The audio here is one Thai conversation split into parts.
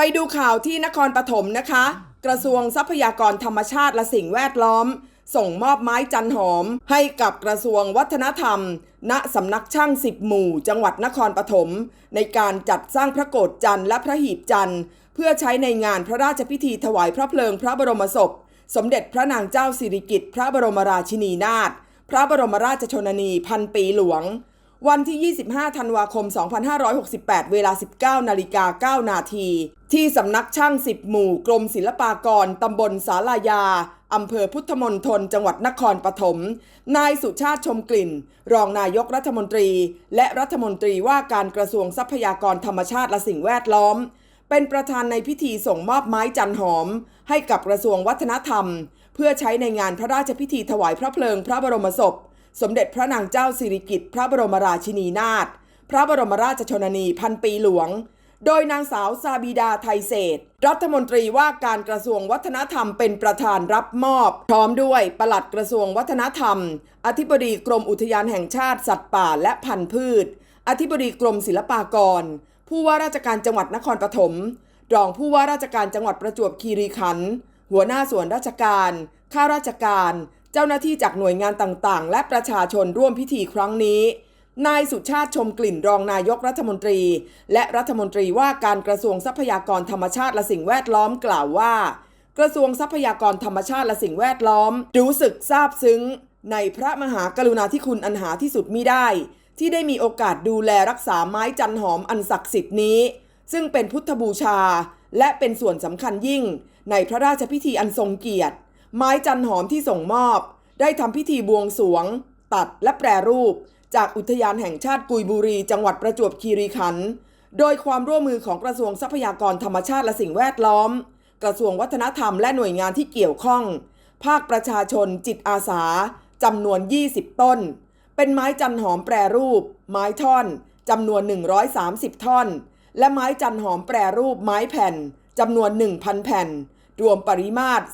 ไปดูข่าวที่นครปฐมนะคะ กระทรวงทรัพยากรธรรมชาติและสิ่งแวดล้อม ส่งมอบไม้จันหอม ให้กับกระทรวงวัฒนธรรม ณสำนักช่างสิบหมู่ จังหวัดนครปฐมในการจัดสร้างพระโกรธจันทร์และพระหีบจันทร์เพื่อใช้ในงานพระราชพิธีถวายพระเพลิงพระบรมศพ สมเด็จพระนางเจ้าสิริกิติ์พระบรมราชินีนาถพระบรมราชชนนีพันปีหลวง วันที่ 25 ธันวาคม 2568 เวลา 19 นาฬิกา 9 นาที ที่สำนักช่าง 10 หมู่ กรมศิลปากร ตำบลสาลายา อำเภอพุทธมณฑล จังหวัดนครปฐม นายสุชาติชมกลิ่น รองนายกรัฐมนตรี และรัฐมนตรีว่าการกระทรวงทรัพยากรธรรมชาติและสิ่งแวดล้อม เป็นประธานในพิธีส่งมอบไม้จันหอม ให้กับกระทรวงวัฒนธรรม เพื่อใช้ในงานพระราชพิธีถวายพระเพลิงพระบรมศพ สมเด็จพระนางเจ้าสิริกิติ์พระบรมราชินีนาถพระบรมราชชนนีพันปีหลวง โดยนางสาวซาบิดาไทยเศษ รัฐมนตรีว่าการกระทรวงวัฒนธรรมเป็นประธานรับมอบ พร้อมด้วยปลัดกระทรวงวัฒนธรรม อธิบดีกรมอุทยานแห่งชาติสัตว์ป่าและพันธุ์พืช อธิบดีกรมศิลปากร ผู้ว่าราชการจังหวัดนครปฐมรองผู้ว่าราชการจังหวัดประจวบคีรีขันธ์หัวหน้าส่วนราชการ ข้าราชการ เจ้าหน้าที่จากหน่วยงานต่างๆ และประชาชนร่วมพิธีครั้งนี้ นายสุชาติชมกลิ่นรองนายกรัฐมนตรี และรัฐมนตรีว่าการกระทรวงทรัพยากรธรรมชาติและสิ่งแวดล้อมกล่าวว่า กระทรวงทรัพยากรธรรมชาติและสิ่งแวดล้อม รู้สึกซาบซึ้ง ในพระมหากรุณาธิคุณอันหาที่สุดมิได้ ที่ได้มีโอกาสดูแลรักษาไม้จันหอมอันศักดิ์สิทธิ์นี้ ซึ่งเป็นพุทธบูชา และเป็นส่วนสำคัญยิ่ง ในพระราชพิธีอันทรงเกียรติ ไม้จันหอมที่ส่งมอบ ได้ทำพิธีบวงสวง ตัดและแปรรูป จากอุทยานแห่งชาติกุยบุรี จังหวัดประจวบคีรีขันธ์โดยความร่วมมือของกระทรวงทรัพยากรธรรมชาติและสิ่งแวดล้อม กระทรวงวัฒนธรรมและหน่วยงานที่เกี่ยวข้อง ภาคประชาชนจิตอาสาจำนวน 20 ต้น เป็นไม้จันหอมแปรรูป ไม้ท่อนจำนวน 130 ท่อน และไม้จันหอมแปรรูปไม้แผ่นจำนวน 1,000 แผ่น รวมปริมาตร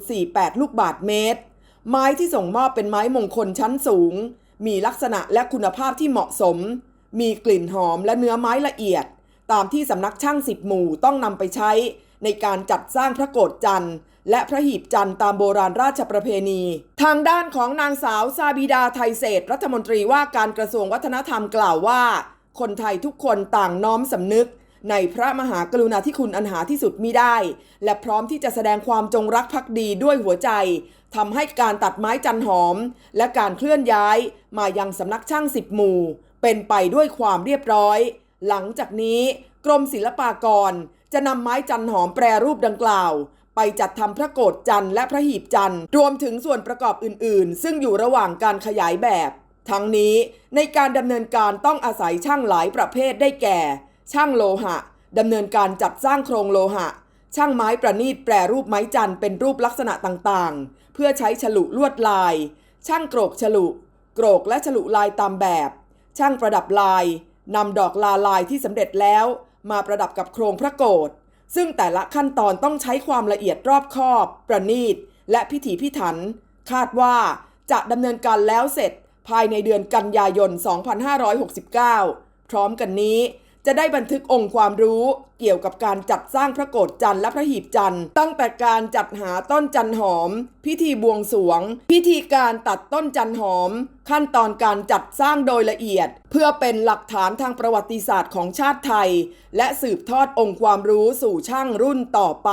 4.48 ลูกบาทเมตร ไม้ที่ส่งมอบเป็นไม้มงคลชั้นสูง มีลักษณะและคุณภาพที่เหมาะสม มีกลิ่นหอมและเนื้อไม้ละเอียด ตามที่สำนักช่างสิบหมู่ต้องนำไปใช้ ในการจัดสร้างพระโกรธจันทร์ และพระหีบจันทร์ตามโบราณราชประเพณี ทางด้านของนางสาวซาบิดาไทยเศษรัฐมนตรีว่าการกระทรวงวัฒนธรรมกล่าวว่า คนไทยทุกคนต่างน้อมสำนึก ในพระมหากรุณาธิคุณอันหาที่สุดมิได้ และพร้อมที่จะแสดงความจงรักภักดีด้วยหัวใจทำให้การตัดไม้จันหอม และการเคลื่อนย้ายมายังสำนักช่างสิบหมู่ เป็นไปด้วยความเรียบร้อย หลังจากนี้กรมศิลปากร จะนำไม้จันหอมแปรรูปดังกล่าว ไปจัดทำพระโกรธจันและพระหีบจันรวมถึงส่วนประกอบอื่น ๆ ซึ่งอยู่ระหว่างการขยายแบบ ทั้งนี้ในการดำเนินการต้องอาศัยช่างหลายประเภทได้แก่ ช่างโลหะดำเนินการจัดสร้างโครงโลหะ ช่างไม้ประณีตแปรรูปไม้จันทร์เป็นรูปลักษณะต่างๆ เพื่อใช้ฉลุลวดลาย ช่างโกรกฉลุโกรกและฉลุลายตามแบบ ช่างประดับลายนำดอกลาลายที่สำเร็จแล้ว มาประดับกับโครงพระโกรธซึ่งแต่ละขั้นตอนต้องใช้ความละเอียดรอบคอบ ประณีต และพิถีพิถัน คาดว่าจะดำเนินการแล้วเสร็จภายในเดือนกันยายน 2569 พร้อมกันนี้ จะได้บันทึกองค์ความรู้เกี่ยวกับการจัดสร้างพระโกรธจันทร์และพระหีบจันทร์ ตั้งแต่การจัดหาต้นจันหอม พิธีบวงสรวง พิธีการตัดต้นจันหอม ขั้นตอนการจัดสร้างโดยละเอียด เพื่อเป็นหลักฐานทางประวัติศาสตร์ของชาติไทย และสืบทอดองค์ความรู้สู่ช่างรุ่นต่อไป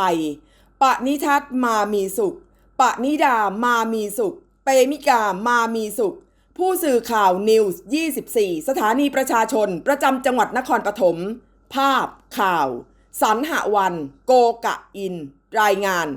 ปณิทัศมามีสุขปณิดามามีสุข เปมิกามามีสุข ผู้สื่อข่าวนิวส์24 สถานีประชาชน ประจำจังหวัดนครปฐม ภาพข่าวสรรหวัน โกกะอิน รายงาน